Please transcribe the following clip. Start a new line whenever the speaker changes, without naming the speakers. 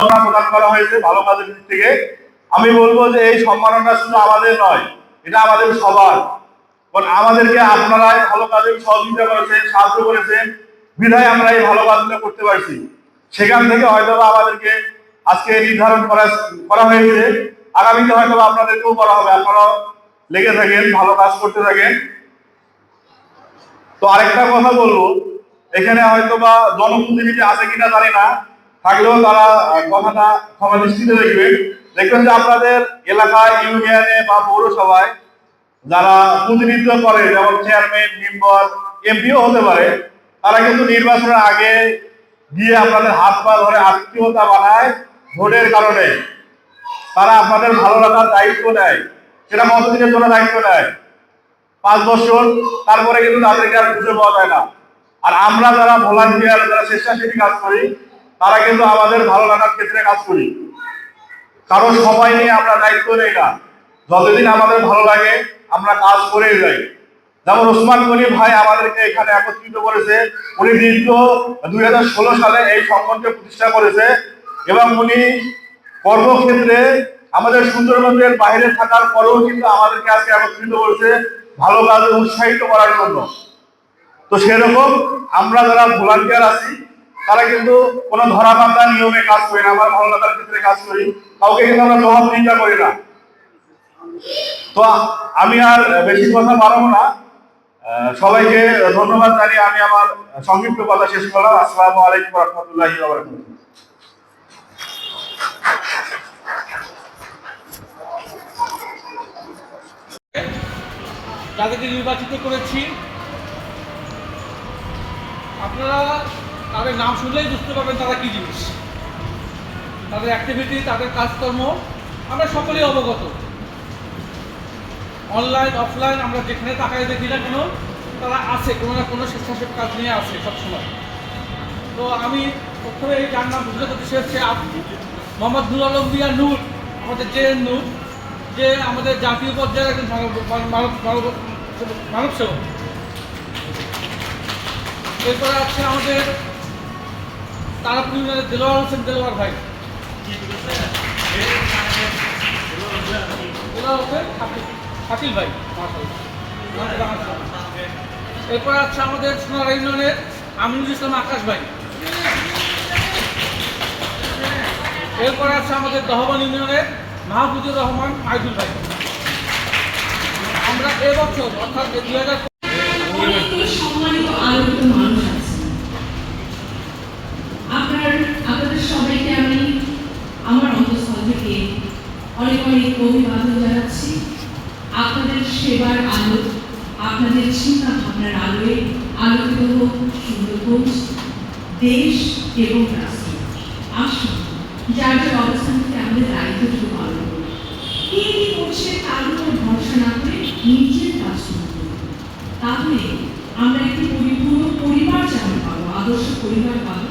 সম্মাননা প্রদান করা হয়েছে ভালো কাজের থেকে। আমি বলব যে এই সম্মাননা শুধু আমাদের নয়, এটা আমাদের সবার। আমাদেরকে আপনারাই ভালো কাজে সহযোগিতা করেছেন, সাহায্য করেছেন। বিধায় আমরা এই ভালো কাজগুলো করতে পারছি। সেখান থেকে হয়তো আমাদেরকে আজকে নির্ধারণ করা করা হয়েছে। আগামীতে হয়তো আপনাদেরকেও করা হবে। আপনারাও লেগে থাকেন, ভালো কাজ করতে থাকেন। তো আরেকটা কথা বলব, এখানে হয়তো বা জনপ্রতিনিধি আছে কিনা জানি না। থাকলেও তারা কথাটা ক্ষমা দৃষ্টিতে দেখবেন। দেখবেন যে আপনাদের এলাকায়, ইউনিয়নে বা পৌরসভায় যারা প্রতিনিধিত্ব করে, যেমন চেয়ারম্যান, মেম্বার, এমপিও হতে পারে, তারা কিন্তু নির্বাচনের আগে গিয়ে আপনাদের হাত পা ধরে আত্মীয়তা বানায় ভোটের কারণে। তারা আপনাদের ভালো লাগার দায়িত্ব নেয়, সেটা কতদিনের জন্য দায়িত্ব নেয়। পাঁচ বছর, তারপরে কিন্তু তাদেরকে আর খুঁজে পাওয়া যায় না। আর আমরা যারা ভলান্টিয়ার, যারা স্বেচ্ছাসেবী কাজ করি তারা কিন্তু আমাদের ভালো লাগার ক্ষেত্রে কাজ করি। কারণ সবাই নিয়ে আমরা দায়িত্ব নেই না। যতদিন আমাদের ভালো লাগে, আমরা কাজ করেই যাই। যেমন ওসমান গনি ভাই আমাদেরকে এখানে একত্রিত করেছে। উনি দীর্ঘ দুই হাজার ষোলো সালে এই সংগঠনকে প্রতিষ্ঠা করেছে এবং উনি কর্মক্ষেত্রে আমাদের সুন্দরবনের বাইরে থাকার পরেও কিন্তু আমাদেরকে আজকে একত্রিত করেছে ভালো কাজে উৎসাহিত করার জন্য। তো সেরকম আমরা যারা ভলান্টিয়ার আছি তারা কিন্তু কোনো ধরা বান্ধা নিয়মে কাজ করি না আমার ভালো ক্ষেত্রে কাজ করি। কাউকে কিন্তু আমরা জবাব চিন্তা করি না। তো আমি আর বেশি কথা বাড়াবো না। সবাইকে ধন্যবাদ জানিয়ে আমি আমার সংক্ষিপ্ত কথা শেষ করলাম। আসসালামু আলাইকুম রহমতুল্লাহি
যাদেরকে নির্বাচিত করেছি। আপনারা তাদের নাম শুনলেই বুঝতে পারবেন তারা কি জিনিস। তাদের অ্যাক্টিভিটি তাদের কাজকর্ম, আমরা সকলেই অবগত। অনলাইন অফলাইন আমরা যেখানে তাকাই দেখি না কেন, তারা আছে, কোনো না কোনো স্বেচ্ছাসেবী কাজ নিয়ে আসে সবসময়। তো আমি প্রথমে এই যার নাম ঘোষণা করতে চেয়েছি মোহাম্মদ নুর আলম মিয়া নূর, আমাদের জে এন নূর। যে আমাদের জাতীয় পর্যায়ের একজন মানব মানব সেবক। এরপরে আছে আমাদের তারাপুর ইউনিয়নের দেলোয়ার হোসেন দেলোয়ার ভাই। দেলোয়ার ভাই। এরপরে আছে আমাদের সোনার ইউনিয়নের আমিনুল ইসলাম আকাশ ভাই। এরপরে আছে আমাদের দহবান ইউনিয়নের মাহবুদুর রহমান মাইদুল ভাই। আমরা এবছর অর্থাৎ দুই হাজার
অনেকগুলো সম্মানিত আলোকিত মানুষ আছে আপনার আপনাদের সবাইকে আমি আমার অন্তঃস্থল থেকে অনেক অনেক অভিবাদন জানাচ্ছি। আপনাদের সেবার আলো, আপনাদের চিন্তা ভাবনার আলোয় আলোকিত হোক সুন্দর সুন্দরগঞ্জ দেশ এবং রাষ্ট্র। আসুন, যার যার অবস্থান থেকে আমাদের দায়িত্বটুকু পালন করুন। কে কি করছে তার উপর ভরসা না করে নিজের কাজ শুরু তাহলে আমরা একটি পরিপূর্ণ পরিবার যেমন পাবো, আদর্শ পরিবার পাবো।